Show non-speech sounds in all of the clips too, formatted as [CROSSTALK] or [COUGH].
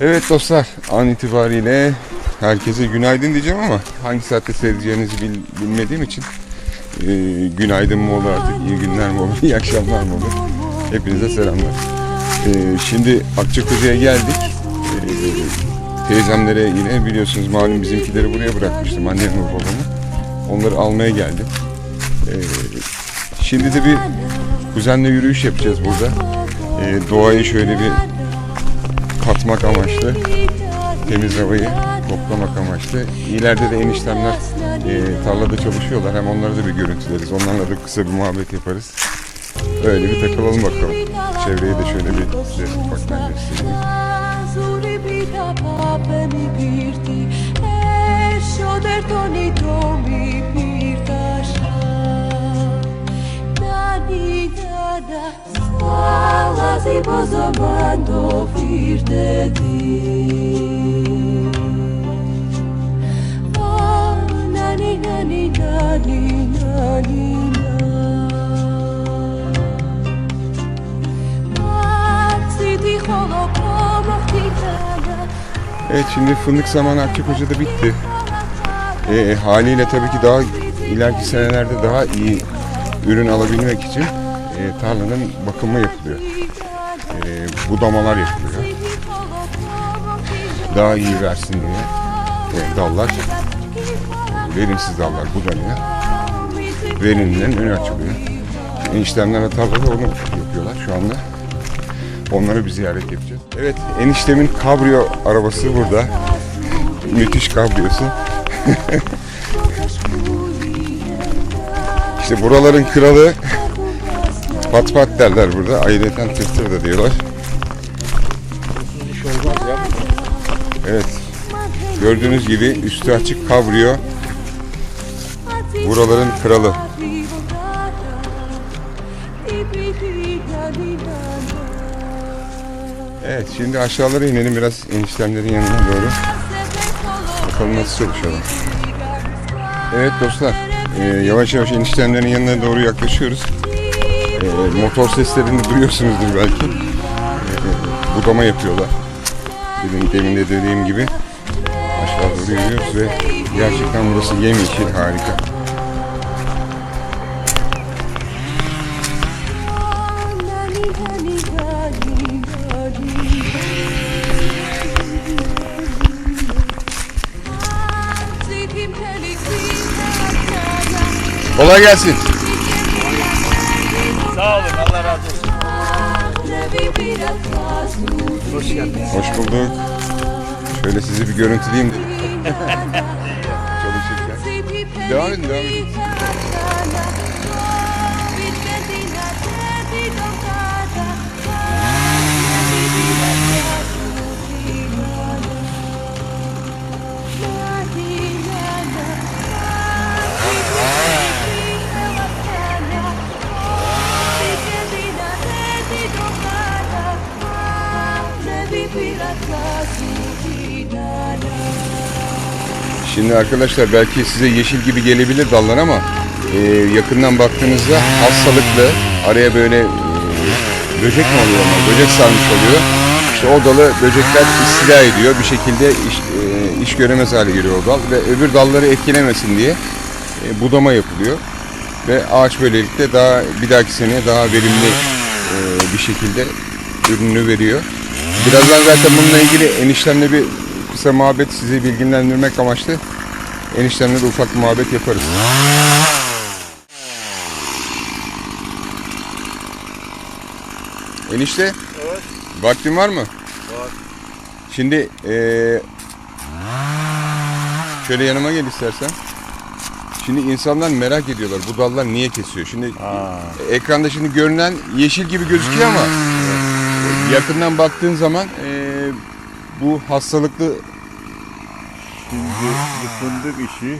Evet dostlar an itibariyle herkese günaydın diyeceğim ama hangi saatte seyredeceğinizi bil- bilmediğim için e, günaydın mı olur artık iyi günler mi olur [LAUGHS] iyi akşamlar mı olur hepinize selamlar. E, şimdi Akçakoca'ya geldik. E, teyzemlere yine biliyorsunuz malum bizimkileri buraya bırakmıştım annem ve babamı. Onları almaya geldim. E, şimdi de bir kuzenle yürüyüş yapacağız burada. E, doğayı şöyle bir katmak amaçlı, temiz havayı toplamak amaçlı. İleride de eniştemler e, tarlada çalışıyorlar. Hem onları da bir görüntüleriz. Onlarla da kısa bir muhabbet yaparız. Öyle bir takılalım bakalım. Çevreyi de şöyle bir size göstereyim. Dani dada salazi bozamando firdedi Ah, Evet şimdi fındık zamanı Akçakoca'da bitti. E, haliyle tabii ki daha ileriki senelerde daha iyi ürün alabilmek için e, tarlanın bakımı yapılıyor. E, budamalar yapılıyor. Daha iyi versin diye e, dallar, verimsiz dallar budanıyor. Verimlilerin önü açılıyor. Eniştemler tarlada onu yapıyorlar şu anda. Onları bir ziyaret yapacağız. Evet eniştemin kabrio arabası burada. Müthiş kabriyosu. [LAUGHS] İşte buraların kralı pat pat derler burada. Ayrıca tırtır da diyorlar. Evet. Gördüğünüz gibi üstü açık kabrio. Buraların kralı. Evet şimdi aşağılara inelim biraz eniştemlerin yanına doğru. Bakalım nasıl çalışıyorlar. Evet dostlar e, yavaş yavaş eniştemlerin yanına doğru yaklaşıyoruz. E, motor seslerini duyuyorsunuzdur belki. E, budama yapıyorlar. Demin, demin de dediğim gibi aşağı doğru yürüyoruz ve gerçekten burası yemyeşil harika. Kolay gelsin. Hoş geldiniz. Hoş bulduk. Şöyle sizi bir görüntüleyeyim. [LAUGHS] Çalışırken. Devam edin, devam edin. Şimdi arkadaşlar belki size yeşil gibi gelebilir dallar ama e, yakından baktığınızda hastalıklı araya böyle e, böcek mi oluyor ama böcek sarmış oluyor. İşte o dalı böcekler istila ediyor. Bir şekilde iş, e, iş göremez hale geliyor o dal ve öbür dalları etkilemesin diye e, budama yapılıyor. Ve ağaç böylelikle daha bir dahaki sene daha verimli e, bir şekilde ürününü veriyor. Birazdan zaten bununla ilgili eniştemle bir kısa muhabbet sizi bilgilendirmek amaçlı eniştemle de ufak muhabbet yaparız. Enişte Evet. vaktin var mı? Var. Şimdi eee, şöyle yanıma gel istersen. Şimdi insanlar merak ediyorlar bu dallar niye kesiyor? Şimdi ekranda şimdi görünen yeşil gibi gözüküyor ama e, yakından baktığın zaman e, bu hastalıklı Şimdi fındık işi,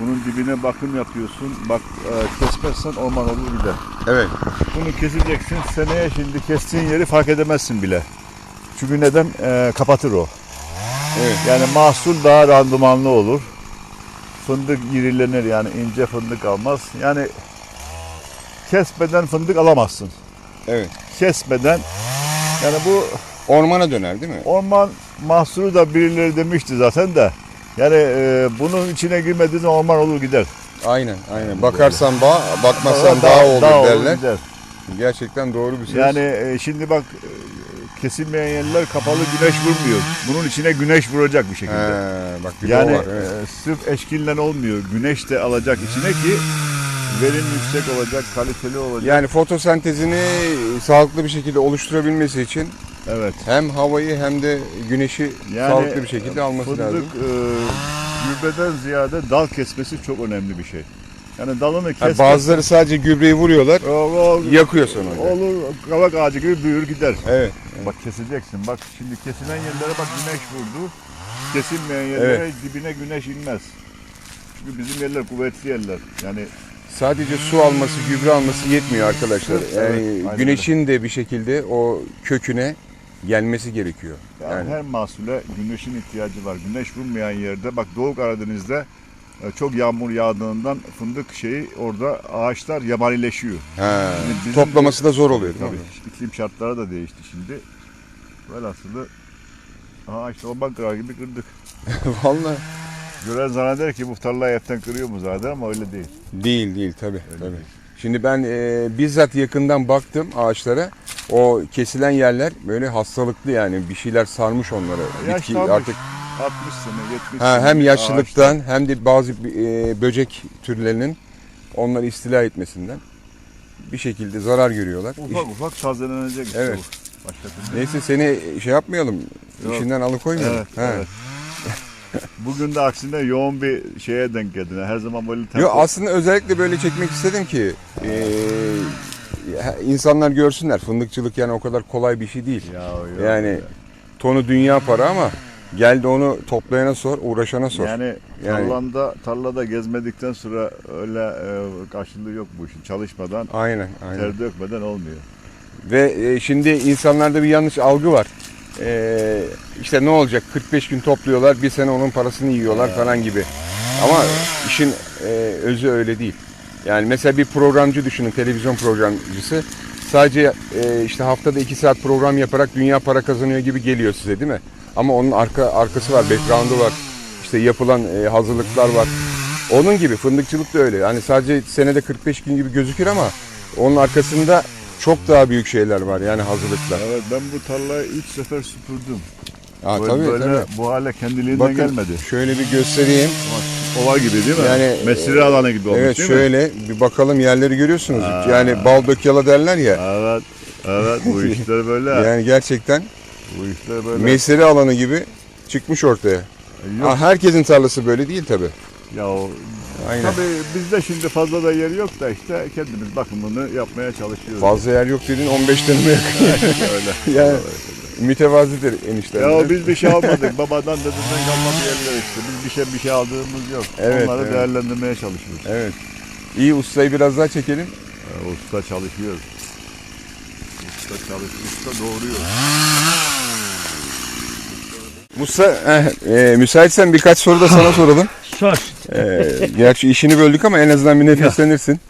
bunun dibine bakım yapıyorsun. Bak e, kesmezsen orman olur gider. evet Bunu keseceksin. Seneye şimdi kestiğin yeri fark edemezsin bile. Çünkü neden? E, kapatır o. evet Yani mahsul daha randımanlı olur. Fındık irilenir yani ince fındık almaz. Yani kesmeden fındık alamazsın. evet Kesmeden yani bu Ormana döner değil mi? Orman mahsuru da birileri demişti zaten de. Yani e, bunun içine girmediğin zaman orman olur gider. Aynen aynen. Bakarsan bağ, bakmazsan dağ olur dağ derler. gider. Gerçekten doğru bir söz. Yani e, şimdi bak e, kesilmeyen yerler kapalı güneş vurmuyor. Bunun içine güneş vuracak bir şekilde. He, bak bir yani var. Evet. e, sırf eşkinle olmuyor. Güneş de alacak içine ki verim yüksek olacak, kaliteli olacak. Yani fotosentezini sağlıklı bir şekilde oluşturabilmesi için evet. hem havayı hem de güneşi Yani sağlıklı bir şekilde alması fındık, lazım. e, gübreden ziyade dal kesmesi çok önemli bir şey. Yani dalını kes. bazıları sadece gübreyi vuruyorlar, o, o, yakıyor sonra. olur kavak ağacı gibi büyür gider. Evet. Bak keseceksin. Bak şimdi kesilen yerlere bak güneş vurdu. Kesilmeyen yerlere dibine güneş inmez. Çünkü bizim yerler kuvvetli yerler. Yani Sadece su alması, gübre alması yetmiyor arkadaşlar. Evet, Yani evet, güneşin de bir şekilde o köküne gelmesi gerekiyor. Yani Yani her mahsule güneşin ihtiyacı var. Güneş vurmayan yerde bak Doğu Karadeniz'de e, çok yağmur yağdığından fındık şeyi orada ağaçlar yabanileşiyor. Şimdi bizim toplaması da zor oluyor değil Tabii mi? iklim şartları da değişti şimdi. Velhasılı Aha işte o kırar gibi kırdık. [LAUGHS] Vallahi Gören zanneder ki bu tarlayı hepten kırıyor mu zaten ama öyle değil. değil değil tabii. Öyle tabii. değil. Şimdi ben e, bizzat yakından baktım ağaçlara. O kesilen yerler böyle hastalıklı yani bir şeyler sarmış onları. Bitki Yaşlanmış. artık 60 sene 70 ha, sene hem yaşlılıktan hem de bazı e, böcek türlerinin onları istila etmesinden bir şekilde zarar görüyorlar. ağaçtan ufak ufak tazelenecek işte Evet. bu. Başka türlü. Neyse seni şey yapmayalım. Yok. işinden alıkoymayalım. Evet, Ha. evet. [LAUGHS] Bugün de aksine yoğun bir şeye denk geldin. Her zaman böyle tempo. Yo aslında özellikle böyle çekmek istedim ki e, insanlar görsünler fındıkçılık yani o kadar kolay bir şey değil. Ya, yok Yani ya. tonu dünya para ama gel de onu toplayana sor, uğraşana sor. Yani, Yani- tarlanda, tarlada gezmedikten sonra öyle e, karşılığı yok bu işin. Çalışmadan, Aynen, aynen. ter dökmeden olmuyor. Ve e, şimdi insanlarda bir yanlış algı var. E, işte ne olacak 45 gün topluyorlar bir sene onun parasını yiyorlar falan gibi. Ama işin e, özü öyle değil. Yani mesela bir programcı düşünün televizyon programcısı sadece e, işte haftada 2 saat program yaparak dünya para kazanıyor gibi geliyor size değil mi? Ama onun arka arkası var, background'u var. İşte yapılan e, hazırlıklar var. Onun gibi fındıkçılık da öyle. Yani sadece senede 45 gün gibi gözükür ama onun arkasında çok daha büyük şeyler var yani hazırlıklar. Evet ben bu tarlayı 3 sefer süpürdüm. Ha, böyle, tabii böyle tabii. bu hale kendiliğinden Bakın gelmedi. şöyle bir göstereyim. Ova gibi değil mi? Yani, Mesire alanı gibi olmuş Evet değil mi? şöyle bir bakalım yerleri görüyorsunuz. Aa. Yani bal dök yala derler ya. Evet. Evet bu [LAUGHS] işler böyle. Yani gerçekten Bu işler böyle. mesire alanı gibi çıkmış ortaya. Yok Ha, herkesin tarlası böyle değil tabi. ya o- Aynen. Tabii bizde şimdi fazla da yer yok da işte kendimiz bakımını yapmaya çalışıyoruz. Fazla yer yok dedin 15 dönüme [LAUGHS] yakın. öyle. [LAUGHS] yani mütevazidir enişten. Ya biz bir şey almadık. Babadan dededen kalma bir yerler işte. Biz bir şey bir şey aldığımız yok. Evet, Onları evet. değerlendirmeye çalışıyoruz. Evet. İyi ustayı biraz daha çekelim. Ee, usta çalışıyor. Usta çalışıyor. Usta doğuruyor. Musa, eh, e, müsaitsen birkaç soru da sana [LAUGHS] soralım. Sor. E, gerçi işini böldük ama en azından bir nefeslenirsin.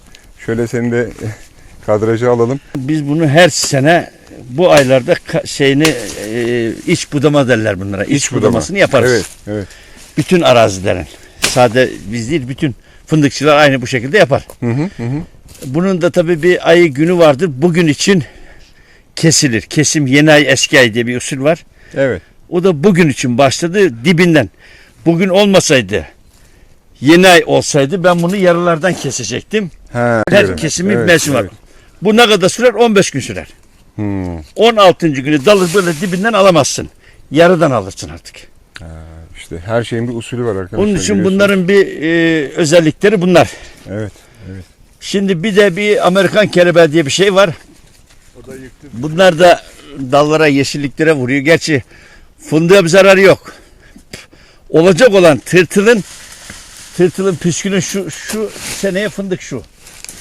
Şöyle seni de [LAUGHS] kadraja alalım. Biz bunu her sene bu aylarda şeyini e, iç budama derler bunlara. İç, budama. budamasını yaparız. Evet, evet. Bütün arazilerin. Sade biz değil bütün fındıkçılar aynı bu şekilde yapar. Hı hı, hı. Bunun da tabii bir ayı günü vardır. Bugün için kesilir. Kesim yeni ay eski ay diye bir usul var. Evet. O da bugün için başladı dibinden. Bugün olmasaydı yeni ay olsaydı ben bunu yarılardan kesecektim. Ha, Her evet, kesimin evet, mevsimi var. evet. Bu ne kadar sürer? 15 gün sürer. Hmm. 16. günü dalı böyle dibinden alamazsın. Yarıdan alırsın artık. İşte her şeyin bir usulü var arkadaşlar. Onun için bunların bir e, özellikleri bunlar. Evet. Şimdi bir de bir Amerikan kelebeği diye bir şey var. O da yıktı. Bunlar da dallara, yeşilliklere vuruyor. Gerçi fındığa bir zararı yok. Olacak olan tırtılın tırtılın püskünün şu şu seneye fındık şu.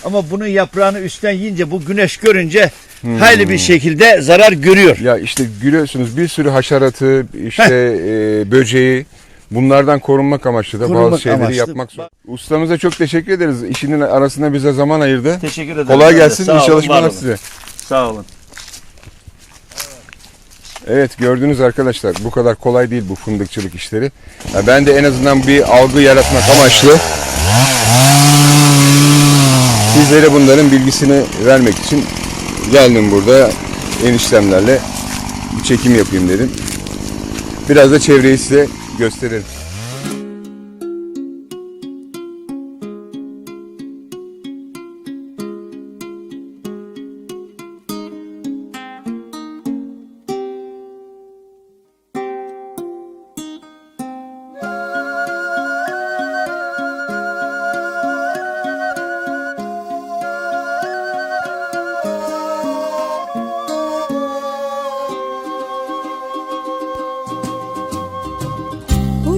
Ama bunun yaprağını üstten yiyince bu güneş görünce hayli bir şekilde zarar görüyor. Ya işte görüyorsunuz bir sürü haşeratı, işte e, böceği bunlardan korunmak amaçlı da Korunmak bazı şeyleri amaçlı. yapmak zor. Ustamıza çok teşekkür ederiz. İşinin arasında bize zaman ayırdı. Teşekkür ederim. Kolay Ben de. gelsin. Sağ iyi olun, çalışmalar olun. size. Sağ olun. Evet gördünüz arkadaşlar bu kadar kolay değil bu fındıkçılık işleri. Ya ben de en azından bir algı yaratmak amaçlı sizlere bunların bilgisini vermek için geldim burada eniştemlerle bir çekim yapayım dedim. Biraz da çevreyi size gösterelim.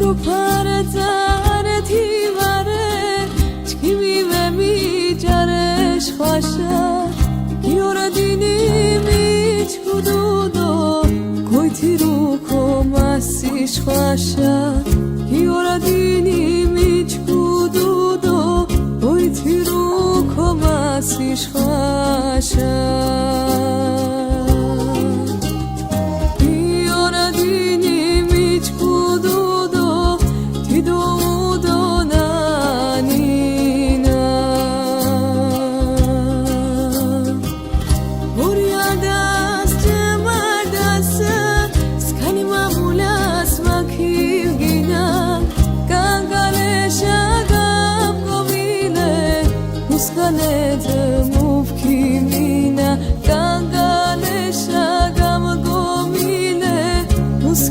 روپاره تره تیوره چکی و میجرش خوشه کیور دینی میچ کدودو کوی تیرو کمسیش خوشه کیور دینی میچ کدودو کوی تیرو کمسیش خوشه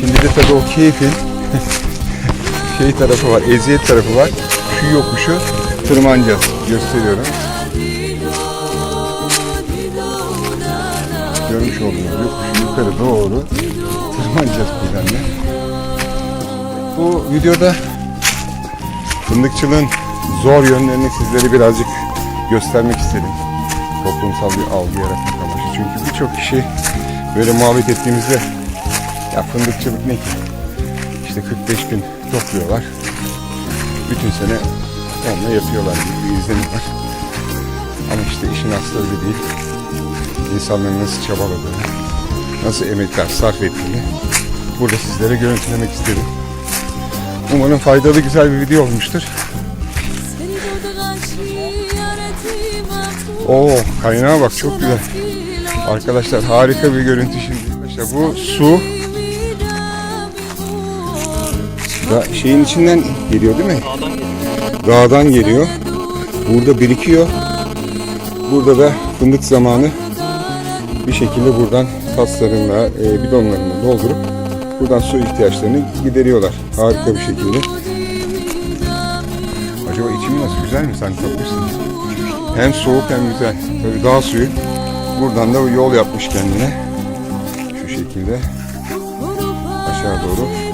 Şimdi de tabii o keyfin [LAUGHS] şey tarafı var, eziyet tarafı var. Şu yokuşu tırmanacağız. Gösteriyorum. Görmüş olduğunuz yokuşu yukarı doğru tırmanacağız kuzenle. Bu videoda fındıkçılığın zor yönlerini sizlere birazcık göstermek istedim. Toplumsal bir algı yaratmak amaçlı. Çünkü birçok kişi böyle muhabbet ettiğimizde ya fındıkçılık ne ki? İşte 45 gün topluyorlar. Bütün sene onunla yapıyorlar gibi bir izlenim var. Ama işte işin aslı öyle değil. İnsanların nasıl çabaladığını, nasıl emekler sarf ettiğini burada sizlere görüntülemek istedim. Umarım faydalı güzel bir video olmuştur. Oo kaynağa bak çok güzel. Arkadaşlar harika bir görüntü şimdi. İşte bu su da şeyin içinden geliyor değil mi? Dağdan geliyor. Burada birikiyor. Burada da fındık zamanı bir şekilde buradan taslarınla, e, bidonlarını doldurup buradan su ihtiyaçlarını gideriyorlar. Harika bir şekilde. Acaba içimi nasıl güzel mi sen tatmışsın? Hem soğuk hem güzel. Tabii dağ suyu. Buradan da yol yapmış kendine. Şu şekilde. Aşağı doğru.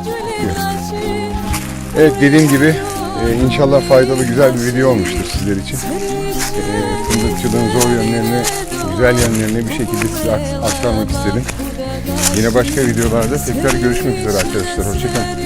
Evet dediğim gibi e, inşallah faydalı güzel bir video olmuştur sizler için. E, fındıkçılığın zor yönlerini, güzel yönlerini bir şekilde size akt- aktarmak istedim. Yine başka videolarda tekrar görüşmek üzere arkadaşlar. Hoşçakalın.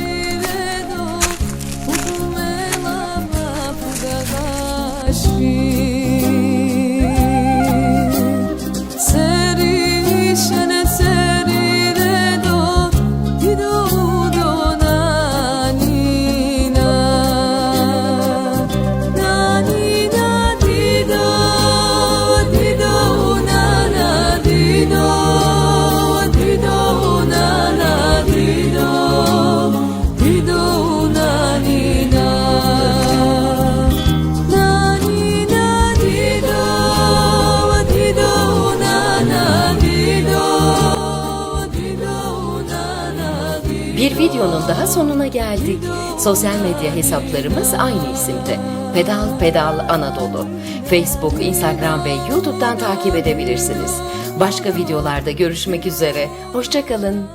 Videonun daha sonuna geldik. Sosyal medya hesaplarımız aynı isimde. Pedal Pedal Anadolu. Facebook, Instagram ve YouTube'dan takip edebilirsiniz. Başka videolarda görüşmek üzere. Hoşçakalın.